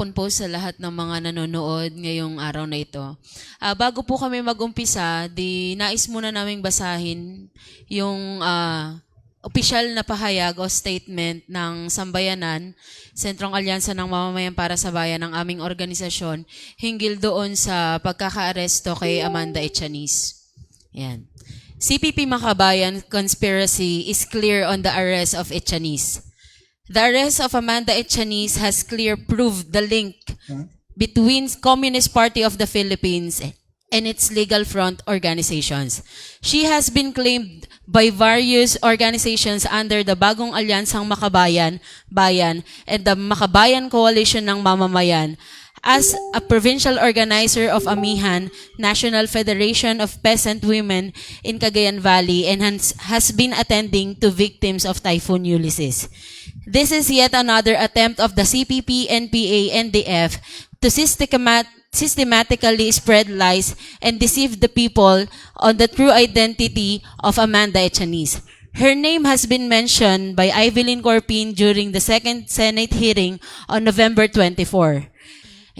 hapon po sa lahat ng mga nanonood ngayong araw na ito. Ah, bago po kami mag-umpisa, di nais muna naming basahin yung ah, opisyal na pahayag o statement ng Sambayanan, Sentrong Alyansa ng Mamamayan para sa Bayan ng aming organisasyon hinggil doon sa pagkakaaresto kay Amanda Echaniz. Yan. CPP Makabayan conspiracy is clear on the arrest of Echaniz. The arrest of Amanda Echaniz has clear proved the link between Communist Party of the Philippines and its legal front organizations. She has been claimed by various organizations under the Bagong Alyansang Makabayan, Bayan, and the Makabayan Coalition ng Mamamayan as a provincial organizer of Amihan, National Federation of Peasant Women in Cagayan Valley and has, has been attending to victims of Typhoon Ulysses. This is yet another attempt of the CPP, NPA, NDF to systemat- systematically spread lies and deceive the people on the true identity of Amanda Echaniz. Her name has been mentioned by Evelyn Corpin during the second Senate hearing on November 24.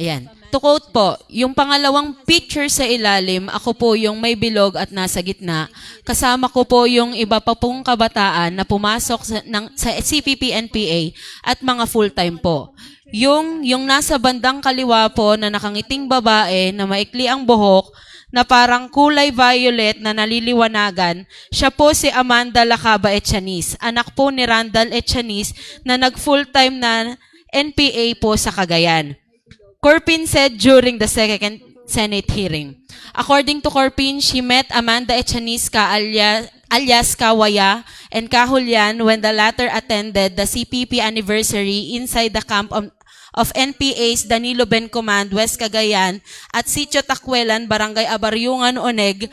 Ayan. To quote po, yung pangalawang picture sa ilalim, ako po yung may bilog at nasa gitna. Kasama ko po yung iba pa pong kabataan na pumasok sa, ng, sa CPP-NPA at mga full-time po. Yung, yung nasa bandang kaliwa po na nakangiting babae na maikli ang buhok, na parang kulay violet na naliliwanagan, siya po si Amanda Lacaba Echaniz, anak po ni Randall Echaniz na nag full-time na NPA po sa Cagayan. Corpin said during the second Senate hearing. According to Corpin, she met Amanda Echaniska alias, alias Kawaya and Kahulyan when the latter attended the CPP anniversary inside the camp of, of NPA's Danilo Ben Command, West Cagayan at Sitio Takwelan, Barangay Abaryungan, Oneg,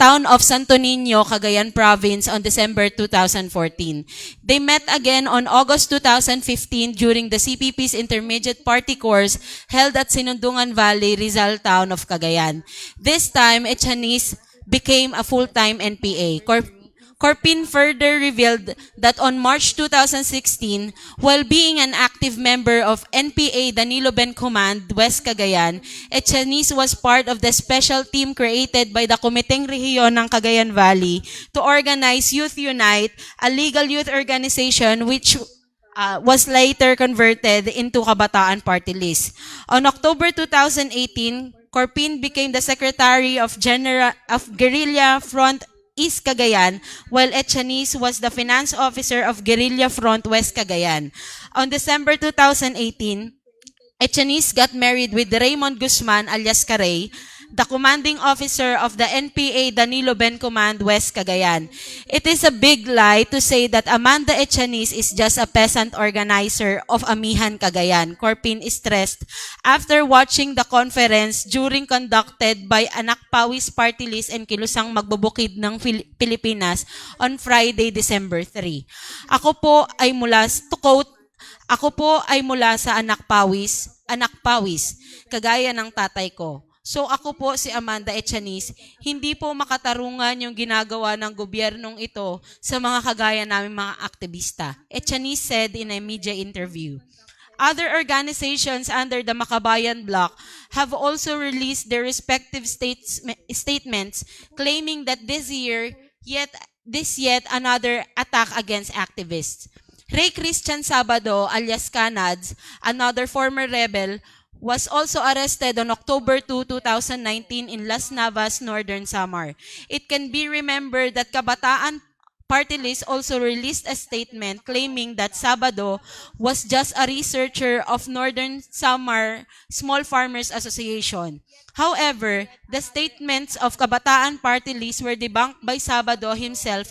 town of Santo Niño, Cagayan Province on December 2014. They met again on August 2015 during the CPP's intermediate party course held at Sinundungan Valley, Rizal Town of Cagayan. This time, Echaniz became a full-time NPA. Cor- Corpin further revealed that on March 2016, while being an active member of NPA Danilo Ben Command, West Cagayan, Echaniz was part of the special team created by the Komiteng Rehiyon ng Cagayan Valley to organize Youth Unite, a legal youth organization which uh, was later converted into Kabataan Party List. On October 2018, Corpin became the Secretary of General of Guerrilla Front East Cagayan, while Echaniz was the Finance Officer of Guerrilla Front West Cagayan. On December 2018, Echaniz got married with Raymond Guzman alias Caray, the commanding officer of the NPA Danilo Ben Command West Cagayan. It is a big lie to say that Amanda Echaniz is just a peasant organizer of Amihan Cagayan, Corpin stressed after watching the conference during conducted by Anak Pawis Party List and Kilusang Magbubukid ng Pilipinas on Friday, December 3. Ako po ay mula, to quote, ako po ay mula sa anak pawis, anak pawis, kagaya ng tatay ko. So ako po si Amanda Echaniz, hindi po makatarungan yung ginagawa ng gobyernong ito sa mga kagaya namin mga aktivista. Echaniz said in a media interview. Other organizations under the Makabayan bloc have also released their respective states, statements claiming that this year, yet this yet another attack against activists. Ray Christian Sabado, alias Canads, another former rebel, was also arrested on October 2, 2019 in Las Navas, Northern Samar. It can be remembered that Kabataan Party List also released a statement claiming that Sabado was just a researcher of Northern Samar Small Farmers Association. However, the statements of Kabataan Party List were debunked by Sabado himself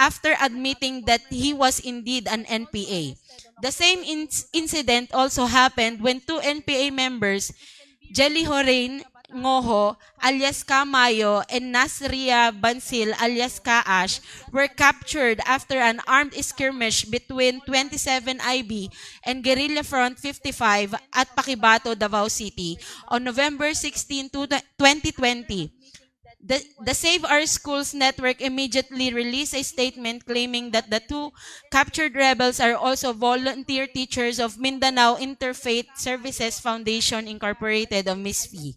after admitting that he was indeed an NPA. The same in- incident also happened when two NPA members, Jelly Horain Ngoho alias Kamayo and Nasria Bansil alias Kaash were captured after an armed skirmish between 27 IB and Guerrilla Front 55 at Pakibato, Davao City on November 16, 2020. The, the Save Our Schools network immediately released a statement claiming that the two captured rebels are also volunteer teachers of Mindanao Interfaith Services Foundation Incorporated of MISFI.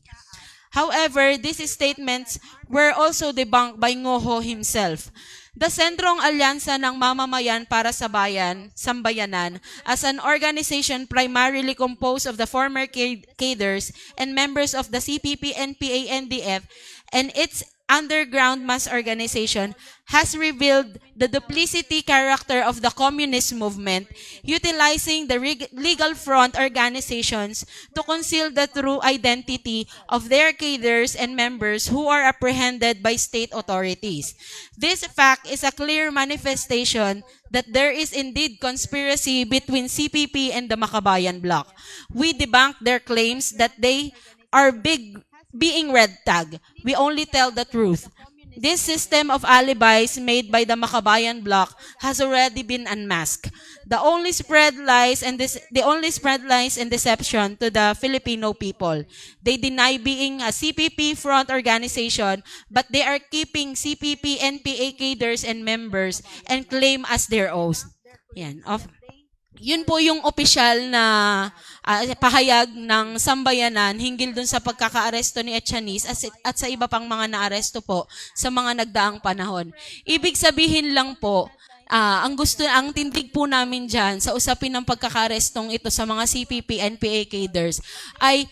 However, these statements were also debunked by Ngoho himself. The Sentrong Alyansa ng Mamamayan para sa Bayan, Sambayanan, as an organization primarily composed of the former ca- cadres and members of the CPP, NPA, NDF, and its underground mass organization has revealed the duplicity character of the communist movement, utilizing the legal front organizations to conceal the true identity of their cadres and members who are apprehended by state authorities. This fact is a clear manifestation that there is indeed conspiracy between CPP and the Makabayan Bloc. We debunk their claims that they are big being red tag. We only tell the truth. This system of alibis made by the Makabayan bloc has already been unmasked. The only spread lies and this, the only spread lies and deception to the Filipino people. They deny being a CPP front organization, but they are keeping CPP NPA cadres and members and claim as their oath. Yan. Of, yun po yung opisyal na ah, pahayag ng sambayanan hinggil dun sa pagkakaaresto ni Etchanis at, at sa iba pang mga naaresto po sa mga nagdaang panahon. Ibig sabihin lang po, ah, ang gusto, ang tindig po namin dyan sa usapin ng pagkakaarestong ito sa mga CPP, NPA cadres ay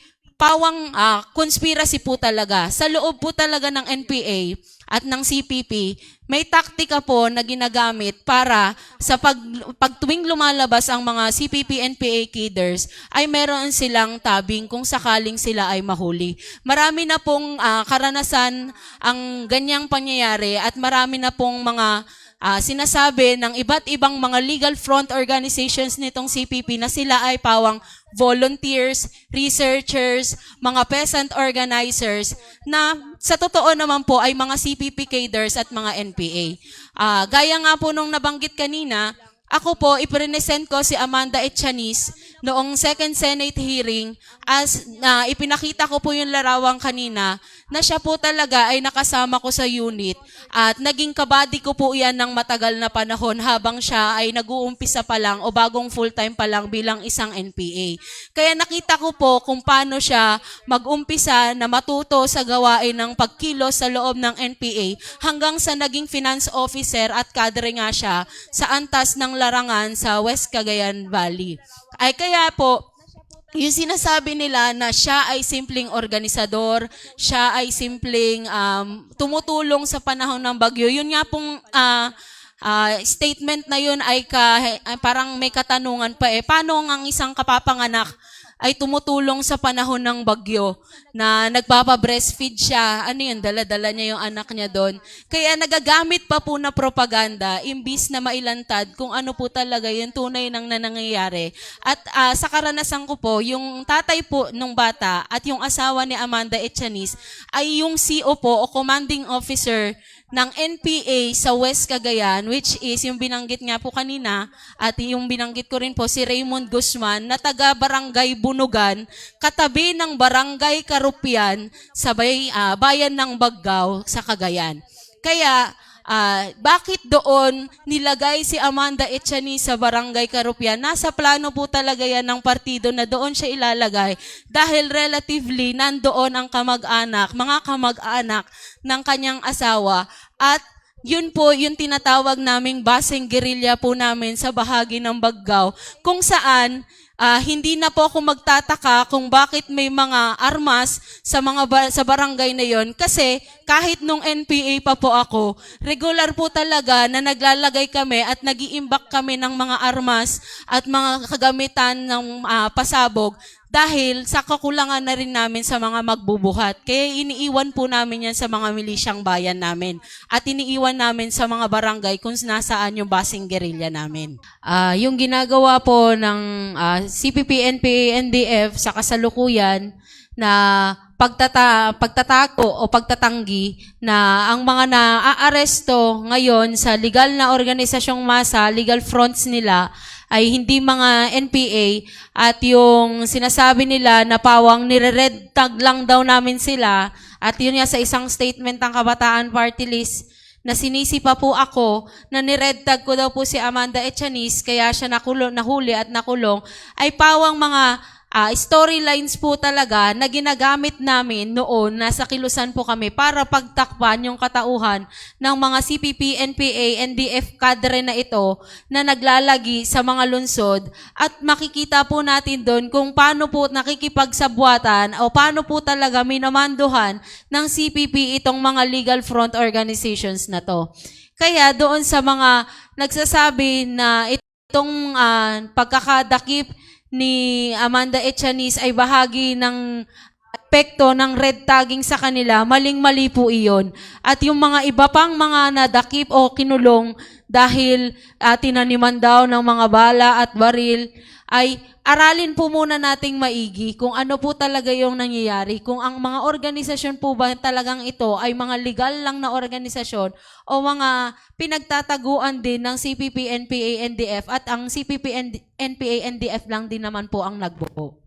pawang ah, conspiracy po talaga. Sa loob po talaga ng NPA at ng CPP, may taktika po na ginagamit para sa pag, pag tuwing lumalabas ang mga CPP NPA cadres, ay meron silang tabing kung sakaling sila ay mahuli. Marami na pong ah, karanasan ang ganyang pangyayari at marami na pong mga ah, sinasabi ng iba't ibang mga legal front organizations nitong CPP na sila ay pawang volunteers, researchers, mga peasant organizers na sa totoo naman po ay mga CPP cadres at mga NPA. Ah, gaya nga po nung nabanggit kanina, ako po, ipresent ko si Amanda Etchanis noong second Senate hearing as na ipinakita ko po yung larawang kanina na siya po talaga ay nakasama ko sa unit at naging kabady ko po yan ng matagal na panahon habang siya ay nag-uumpisa pa lang o bagong full-time pa lang bilang isang NPA. Kaya nakita ko po kung paano siya mag-umpisa na matuto sa gawain ng pagkilos sa loob ng NPA hanggang sa naging finance officer at kadre nga siya sa antas ng larangan sa West Cagayan Valley. Ay kaya po, yung sinasabi nila na siya ay simpleng organisador, siya ay simpleng um, tumutulong sa panahon ng bagyo, yun nga pong ah, ah, statement na yun ay, ka, ay parang may katanungan pa eh. Paano ang isang kapapanganak ay tumutulong sa panahon ng bagyo na nagpapa-breastfeed siya. Ano yun, dala-dala niya yung anak niya doon. Kaya nagagamit pa po na propaganda imbis na mailantad kung ano po talaga yung tunay nang nangyayari. At ah, sa karanasan ko po, yung tatay po nung bata at yung asawa ni Amanda Etchanis ay yung CO po o commanding officer ng NPA sa West Cagayan, which is yung binanggit nga po kanina, at yung binanggit ko rin po si Raymond Guzman, na taga Barangay Bunugan, katabi ng Barangay Karupian, sa bay, ah, bayan ng Baggao sa Cagayan. Kaya, ah, bakit doon nilagay si Amanda Etchani sa Barangay Karupian? Nasa plano po talaga yan ng partido na doon siya ilalagay dahil relatively nandoon ang kamag-anak, mga kamag-anak ng kanyang asawa at yun po yung tinatawag naming basing guerrilla po namin sa bahagi ng Baggao kung saan ah, hindi na po ako magtataka kung bakit may mga armas sa mga ba- sa barangay na yon. Kasi kahit nung NPA pa po ako, regular po talaga na naglalagay kami at nagiimbak kami ng mga armas at mga kagamitan ng ah, pasabog dahil sa kakulangan na rin namin sa mga magbubuhat. Kaya iniiwan po namin yan sa mga milisyang bayan namin. At iniiwan namin sa mga barangay kung nasaan yung basing guerrilla namin. Ah, yung ginagawa po ng ah, CPP, NPA, NDF sa kasalukuyan na pagtata pagtatako o pagtatanggi na ang mga naaaresto ngayon sa legal na organisasyong masa, legal fronts nila ay hindi mga NPA at yung sinasabi nila na pawang nire-red tag lang daw namin sila At yun nga sa isang statement ng Kabataan Party List, na sinisi pa po ako na nired tag ko daw po si Amanda Echanis kaya siya nakulo, nahuli at nakulong ay pawang mga ah, storylines po talaga na ginagamit namin noon nasa kilusan po kami para pagtakpan yung katauhan ng mga CPP, NPA, NDF kadre na ito na naglalagi sa mga lungsod at makikita po natin doon kung paano po nakikipagsabuatan o paano po talaga minamanduhan ng CPP itong mga legal front organizations na to. Kaya doon sa mga nagsasabi na itong ah, pagkakadakip ni Amanda Echanis ay bahagi ng epekto ng red tagging sa kanila, maling-mali po iyon. At yung mga iba pang mga nadakip o kinulong dahil uh, tinaniman daw ng mga bala at baril, ay aralin po muna nating maigi kung ano po talaga yung nangyayari. Kung ang mga organisasyon po ba talagang ito ay mga legal lang na organisasyon o mga pinagtataguan din ng CPP, NPA, NDF at ang CPP, NPA, NDF lang din naman po ang nagbuo.